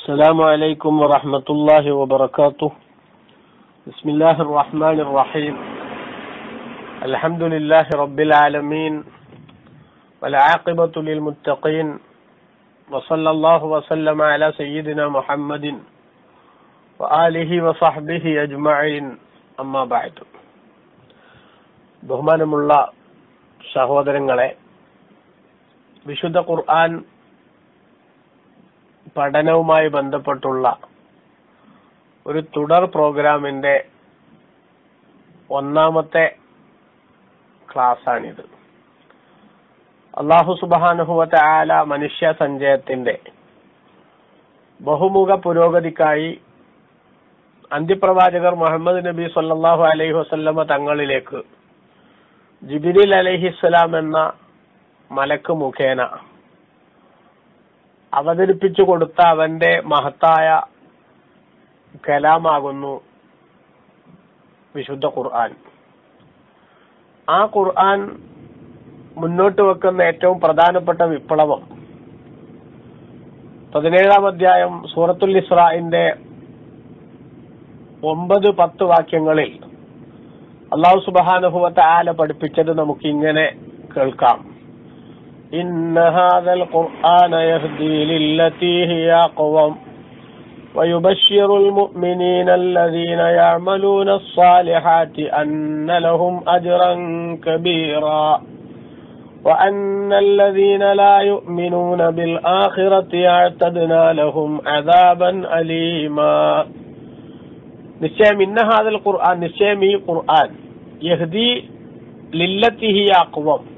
السلام عليكم ورحمة الله وبركاته بسم الله الرحمن الرحيم الحمد لله رب العالمين والعاقبة للمتقين وصلى الله وسلم على سيدنا محمد وآله وصحبه أجمعين أما بعد ബഹുമാനമുള്ള സഹോദരങ്ങളെ വിശുദ്ധ ഖുർആൻ പഠനവുമായി ബന്ധപ്പെട്ടുള്ള ഒരു തുടർ പ്രോഗ്രാമിന്റെ ഒന്നാമത്തെ ക്ലാസ്സാണിത്. അള്ളാഹു സുബാനുഭവത്തെ ആല മനുഷ്യ സഞ്ചയത്തിന്റെ ബഹുമുഖ പുരോഗതിക്കായി അന്ത്യപ്രവാചകർ മുഹമ്മദ് നബി സല്ലാഹു അലൈഹി വസല്ലമ തങ്ങളിലേക്ക് ജിബിരിൽ അലഹിസ്സലാം എന്ന മലക്ക് മുഖേന അവതരിപ്പിച്ചു കൊടുത്ത അവന്റെ മഹത്തായ കലാമാകുന്നു വിശുദ്ധ ഖുർആൻ. ആ ഖുർആൻ മുന്നോട്ട് വെക്കുന്ന ഏറ്റവും പ്രധാനപ്പെട്ട വിപ്ലവം പതിനേഴാം അധ്യായം സൂറത്തുൽ ഇസ്രാഹിന്റെ ഒമ്പത് പത്ത് വാക്യങ്ങളിൽ അള്ളാഹു സുബാനുഭവത്തെ ആല പഠിപ്പിച്ചത് നമുക്ക് ഇങ്ങനെ കേൾക്കാം. إن هذا القرآن يهدي للتي هي أقوم ويبشر المؤمنين الذين يعملون الصالحات أن لهم أجرا كبيرا وأن الذين لا يؤمنون بالآخرة اعتدنا لهم عذابا أليما. نسيم إن هذا القرآن نشام قرآن يهدي للتي هي أقوم.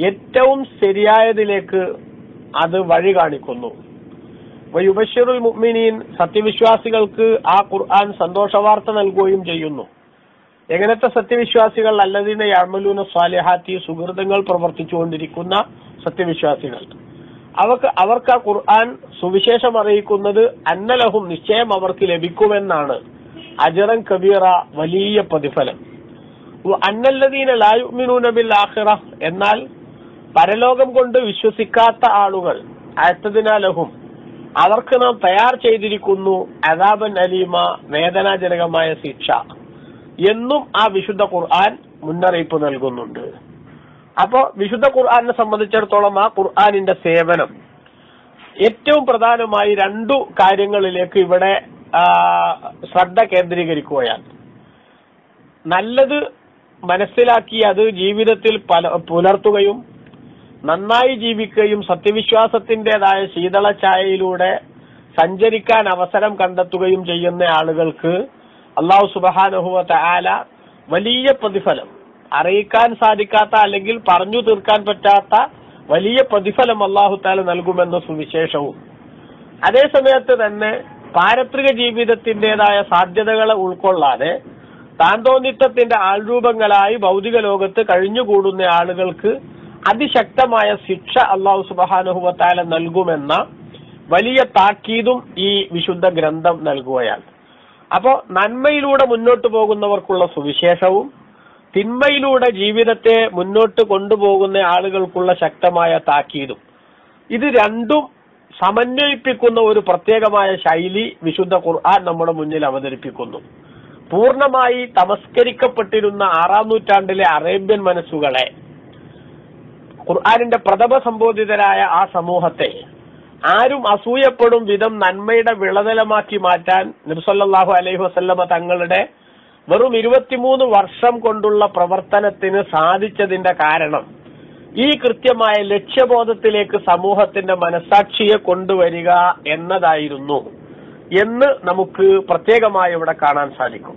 ഏറ്റവും ശരിയായതിലേക്ക് അത് വഴി കാണിക്കുന്നു. വയുബഷിറുൽ മുഅ്മിനീൻ സത്യവിശ്വാസികൾക്ക് ആ ഖുർആൻ സന്തോഷവാർത്ത നൽകുകയും ചെയ്യുന്നു. എങ്ങനത്തെ സത്യവിശ്വാസികൾ? അല്ലതിനെ യമലൂന സ്വാലിഹാത്തി സുഹൃതങ്ങൾ പ്രവർത്തിച്ചുകൊണ്ടിരിക്കുന്ന സത്യവിശ്വാസികൾ. അവർക്ക് അവർക്ക് ആ ഖുർആൻ സുവിശേഷം അറിയിക്കുന്നത് അന്നലഹും നിശ്ചയം അവർക്ക് ലഭിക്കുമെന്നാണ്. അജറൻ കബീറ വലിയ പ്രതിഫലം. അന്നല്ലദീന ലായുമിനൂന ബിൽ ആഖിറ എന്നാൽ പരലോകം കൊണ്ട് വിശ്വസിക്കാത്ത ആളുകൾ അയത്തതിനാലഹും അവർക്ക് നാം തയ്യാർ ചെയ്തിരിക്കുന്നു അദാബൻ അലീമ വേദനാജനകമായ ശിക്ഷ എന്നും ആ വിശുദ്ധ ഖുർആൻ മുന്നറിയിപ്പ് നൽകുന്നുണ്ട്. അപ്പോ വിശുദ്ധ ഖുർആനെ സംബന്ധിച്ചിടത്തോളം ആ ഖുർആാനിന്റെ സേവനം ഏറ്റവും പ്രധാനമായി രണ്ടു കാര്യങ്ങളിലേക്ക് ഇവിടെ ശ്രദ്ധ കേന്ദ്രീകരിക്കുകയാണ്. നല്ലത് മനസ്സിലാക്കി അത് ജീവിതത്തിൽ പല പുലർത്തുകയും നന്നായി ജീവിക്കുകയും സത്യവിശ്വാസത്തിന്റേതായ ശീതള ചായയിലൂടെ സഞ്ചരിക്കാൻ അവസരം കണ്ടെത്തുകയും ചെയ്യുന്ന ആളുകൾക്ക് അള്ളാഹു സുബാനുഹുവ ആല വലിയ പ്രതിഫലം. അറിയിക്കാൻ സാധിക്കാത്ത അല്ലെങ്കിൽ പറഞ്ഞു തീർക്കാൻ പറ്റാത്ത വലിയ പ്രതിഫലം അള്ളാഹു താല നൽകുമെന്ന സുവിശേഷവും. അതേ സമയത്ത് തന്നെ പാരത്രിക ജീവിതത്തിന്റേതായ സാധ്യതകളെ ഉൾക്കൊള്ളാതെ താന്തോന്നിത്തത്തിന്റെ ആൾരൂപങ്ങളായി ഭൗതിക ലോകത്ത് കഴിഞ്ഞുകൂടുന്ന ആളുകൾക്ക് അതിശക്തമായ ശിക്ഷ അള്ളാഹു സുബാനുഹുവത്താല നൽകുമെന്ന വലിയ താക്കീതും ഈ വിശുദ്ധ ഗ്രന്ഥം നൽകുകയാണ്. അപ്പോ നന്മയിലൂടെ മുന്നോട്ട് പോകുന്നവർക്കുള്ള സുവിശേഷവും തിന്മയിലൂടെ ജീവിതത്തെ മുന്നോട്ട് കൊണ്ടുപോകുന്ന ആളുകൾക്കുള്ള ശക്തമായ താക്കീതും. ഇത് രണ്ടും സമന്വയിപ്പിക്കുന്ന ഒരു പ്രത്യേകമായ ശൈലി വിശുദ്ധ ഖുർആൻ നമ്മുടെ മുന്നിൽ അവതരിപ്പിക്കുന്നു. പൂർണമായി തമസ്കരിക്കപ്പെട്ടിരുന്ന ആറാം നൂറ്റാണ്ടിലെ അറേബ്യൻ മനസ്സുകളെ ഖുർആാനിന്റെ പ്രഥമ സംബോധിതരായ ആ സമൂഹത്തെ ആരും അസൂയപ്പെടും വിധം നന്മയുടെ വിളനിലമാക്കി മാറ്റാൻ നിർസല്ലാഹു അലൈഹി വസല്ലമ തങ്ങളുടെ വെറും ഇരുപത്തിമൂന്ന് വർഷം കൊണ്ടുള്ള പ്രവർത്തനത്തിന് സാധിച്ചതിന്റെ കാരണം ഈ കൃത്യമായ ലക്ഷ്യബോധത്തിലേക്ക് സമൂഹത്തിന്റെ മനസാക്ഷിയെ കൊണ്ടുവരിക എന്നതായിരുന്നു എന്ന് നമുക്ക് പ്രത്യേകമായി ഇവിടെ കാണാൻ സാധിക്കും.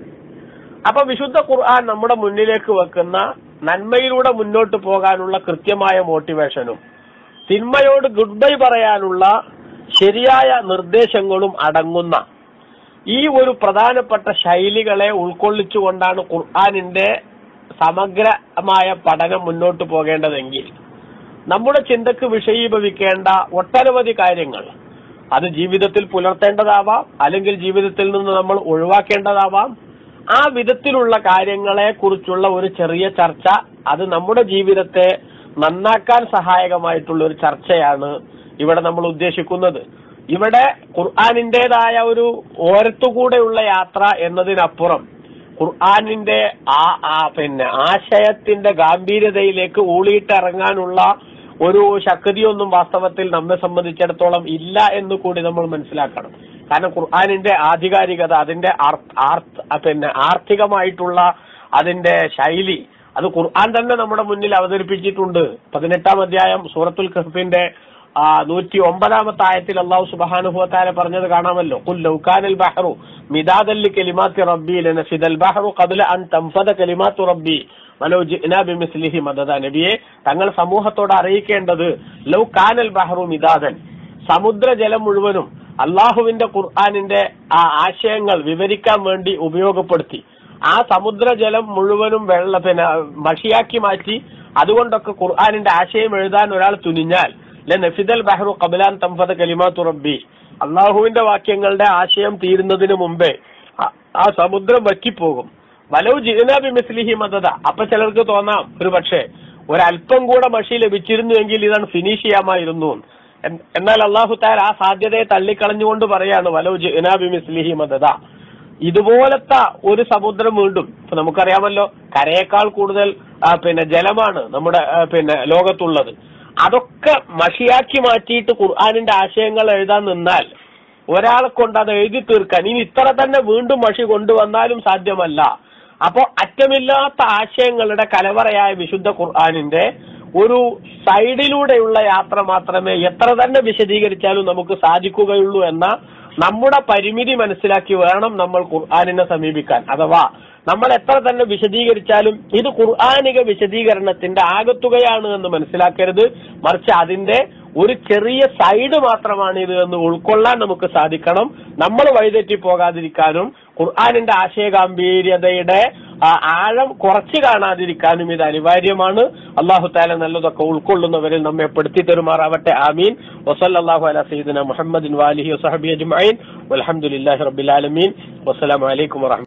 അപ്പൊ വിശുദ്ധ ഖുർആൻ നമ്മുടെ മുന്നിലേക്ക് വെക്കുന്ന നന്മയിലൂടെ മുന്നോട്ട് പോകാനുള്ള കൃത്യമായ മോട്ടിവേഷനും തിന്മയോട് ഗുഡ് ബൈ പറയാനുള്ള ശരിയായ നിർദ്ദേശങ്ങളും അടങ്ങുന്ന ഈ ഒരു പ്രധാനപ്പെട്ട ശൈലികളെ ഉൾക്കൊള്ളിച്ചുകൊണ്ടാണ് ഖുർആാനിന്റെ സമഗ്രമായ പഠനം മുന്നോട്ട് പോകേണ്ടതെങ്കിൽ നമ്മുടെ ചിന്തക്ക് വിഷയീഭവിക്കേണ്ട ഒട്ടനവധി കാര്യങ്ങൾ അത് ജീവിതത്തിൽ പുലർത്തേണ്ടതാവാം അല്ലെങ്കിൽ ജീവിതത്തിൽ നിന്ന് നമ്മൾ ഒഴിവാക്കേണ്ടതാവാം ആ വിധത്തിലുള്ള കാര്യങ്ങളെ കുറിച്ചുള്ള ഒരു ചെറിയ ചർച്ച. അത് നമ്മുടെ ജീവിതത്തെ നന്നാക്കാൻ സഹായകമായിട്ടുള്ള ഒരു ചർച്ചയാണ് ഇവിടെ നമ്മൾ ഉദ്ദേശിക്കുന്നത്. ഇവിടെ ഖുർആാനിന്റെതായ ഒരു ഓരത്തുകൂടെയുള്ള യാത്ര എന്നതിനപ്പുറം ഖുർആാനിന്റെ ആ പിന്നെ ആശയത്തിന്റെ ഗാംഭീര്യതയിലേക്ക് ഊളിയിട്ടിറങ്ങാനുള്ള ഒരു ശക്തിയൊന്നും വാസ്തവത്തിൽ നമ്മെ സംബന്ധിച്ചിടത്തോളം ഇല്ല എന്ന് കൂടി നമ്മൾ മനസ്സിലാക്കണം. കാരണം ഖുർആാനിന്റെ ആധികാരികത അതിന്റെ പിന്നെ ആർത്ഥികമായിട്ടുള്ള അതിന്റെ ശൈലി അത് ഖുർആൻ തന്നെ നമ്മുടെ മുന്നിൽ അവതരിപ്പിച്ചിട്ടുണ്ട്. പതിനെട്ടാം അധ്യായം സൂറത്തുൽ ഖഹഫിന്റെ നൂറ്റി ഒമ്പതാമത്തെ ആയത്തിൽ അള്ളാഹു സുബാനുഭവത്താലെ പറഞ്ഞത് കാണാമല്ലോ. കുൽ ബഹ്റു ബഹറു മിദാദല്ലി കലിമാത്തി റബ്ബി ലനഫിദൽ ബഹറു ഖബ്ല അൻ തംഫദ കലിമാത്തു റബ്ബി ബിമിസ്ലിഹി മദദ. നബിയെ തങ്ങൾ സമൂഹത്തോട് അറിയിക്കേണ്ടത് ലൗ കാനൽ ബഹറു മിദാദൻ. സമുദ്രജലം മുഴുവനും അള്ളാഹുവിന്റെ ഖുർആാനിന്റെ ആ ആശയങ്ങൾ വിവരിക്കാൻ വേണ്ടി ഉപയോഗപ്പെടുത്തി. ആ സമുദ്രജലം മുഴുവനും വെള്ള പിന്നെ മഷിയാക്കി മാറ്റി അതുകൊണ്ടൊക്കെ ഖുർആാനിന്റെ ആശയം എഴുതാൻ ഒരാൾ തുനിഞ്ഞാൽ നഫിദൽ ബഹ്റു കബലാൻ തംഫദ് കലിമാത്തു റബ്ബി. അള്ളാഹുവിന്റെ വാക്യങ്ങളുടെ ആശയം തീരുന്നതിന് മുമ്പേ ആ- സമുദ്രം വറ്റിപ്പോകും വലവ് ജിനാബി മിസ്ലിഹി മദത അപ്പൊ ചിലർക്ക് തോന്നാം ഒരു പക്ഷേ ഒരല്പം കൂടെ മഷി ലഭിച്ചിരുന്നുവെങ്കിൽ ഇതാണ് ഫിനിഷ് ചെയ്യാമായിരുന്നു. എന്നാൽ അള്ളാഹു താൽ ആ സാധ്യതയെ തള്ളിക്കളഞ്ഞുകൊണ്ട് പറയാണ് വലോ ജിനാബി മിസ്ലിഹി മദത ഇതുപോലത്തെ ഒരു സമുദ്രം വീണ്ടും ഇപ്പൊ നമുക്കറിയാമല്ലോ കരയേക്കാൾ കൂടുതൽ പിന്നെ ജലമാണ് നമ്മുടെ പിന്നെ ലോകത്തുള്ളത്. അതൊക്കെ മഷിയാക്കി മാറ്റിയിട്ട് ഖുർആാനിന്റെ ആശയങ്ങൾ എഴുതാൻ നിന്നാൽ ഒരാളെ കൊണ്ട് അത് എഴുതി തീർക്കാൻ ഇനി ഇത്ര തന്നെ വീണ്ടും മഷി കൊണ്ടുവന്നാലും സാധ്യമല്ല. അപ്പോ അറ്റമില്ലാത്ത ആശയങ്ങളുടെ കലവറയായ വിശുദ്ധ ഖുർആാനിന്റെ ഒരു സൈഡിലൂടെയുള്ള യാത്ര മാത്രമേ എത്ര തന്നെ വിശദീകരിച്ചാലും നമുക്ക് സാധിക്കുകയുള്ളൂ എന്ന നമ്മുടെ പരിമിതി മനസ്സിലാക്കി വേണം നമ്മൾ ഖുർആാനിനെ സമീപിക്കാൻ. അഥവാ നമ്മൾ എത്ര തന്നെ വിശദീകരിച്ചാലും ഇത് ഖുർആാനിക വിശദീകരണത്തിന്റെ ആകത്തുകയാണ് എന്ന് മനസ്സിലാക്കരുത്. മറിച്ച് അതിന്റെ ഒരു ചെറിയ സൈഡ് മാത്രമാണ് ഇത് എന്ന് ഉൾക്കൊള്ളാൻ നമുക്ക് സാധിക്കണം. നമ്മൾ വഴിതെറ്റി പോകാതിരിക്കാനും ഖുർആാനിന്റെ ആശയഗാംഭീര്യതയുടെ ആ ആഴം കുറച്ച് കാണാതിരിക്കാനും ഇത് അനിവാര്യമാണ്. അള്ളാഹു താല നല്ലതൊക്കെ ഉൾക്കൊള്ളുന്നവരിൽ നമ്മെ പെടുത്തി തരുമാറാവട്ടെ. ആമീൻ. വസല്ലാഹു അല സീദന മുഹമ്മദിൻ വാലിഹി വസഹബി അജ്മൈൻ അലഹമുല്ലാഹി വലൈക്കും അലൈക്കും വറഹ്മത്തുള്ളാഹി